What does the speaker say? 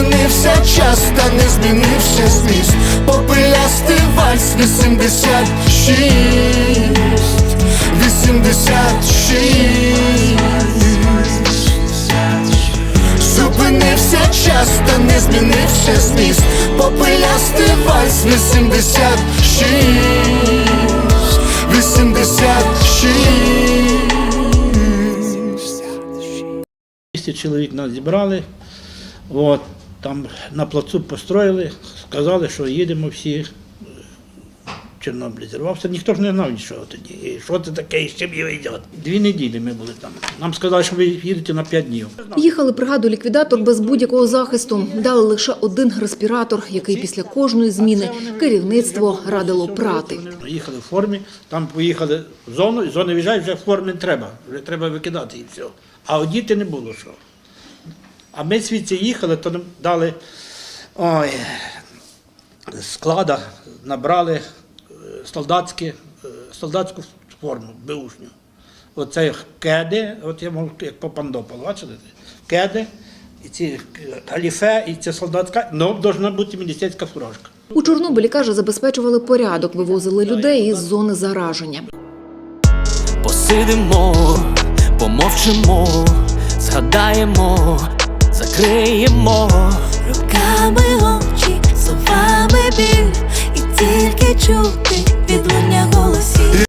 Зупинився час, та не змінився зміст. Попилястий вальс 86 86 Зупинився час, та не змінився зміст. Попилястий вальс 86 86 200 чоловік нас зібрали, от, там на плацу построїли, сказали, що їдемо всі. Чорнобиль зірвався, ніхто ж не знав нічого тоді. І що це таке, і з чим його йде. Дві неділі ми були там. Нам сказали, що ви їдете на п'ять днів. Їхали бригаду ліквідатор без будь-якого захисту. Дали лише один респіратор, який після кожної зміни керівництво радило прати. Їхали в формі, там поїхали в зону, і зони в'їжджають, вже форми не треба, вже треба викидати і все. А одіти не було що. А ми звідси їхали, то нам дали ой, склада, набрали е, солдатські, е, солдатську форму, беушню. Оце кеди, от я можу як попандопал, бачите? Кеди, і ці е, галіфе, і це солдатська, ну, повинна бути міліцейська фуражка. У Чорнобилі, каже, забезпечували порядок, вивозили людей із зони зараження. Посидимо, помовчимо, згадаємо, закриємо. Руками очі, словами біль, і тільки чути відлуння голосів.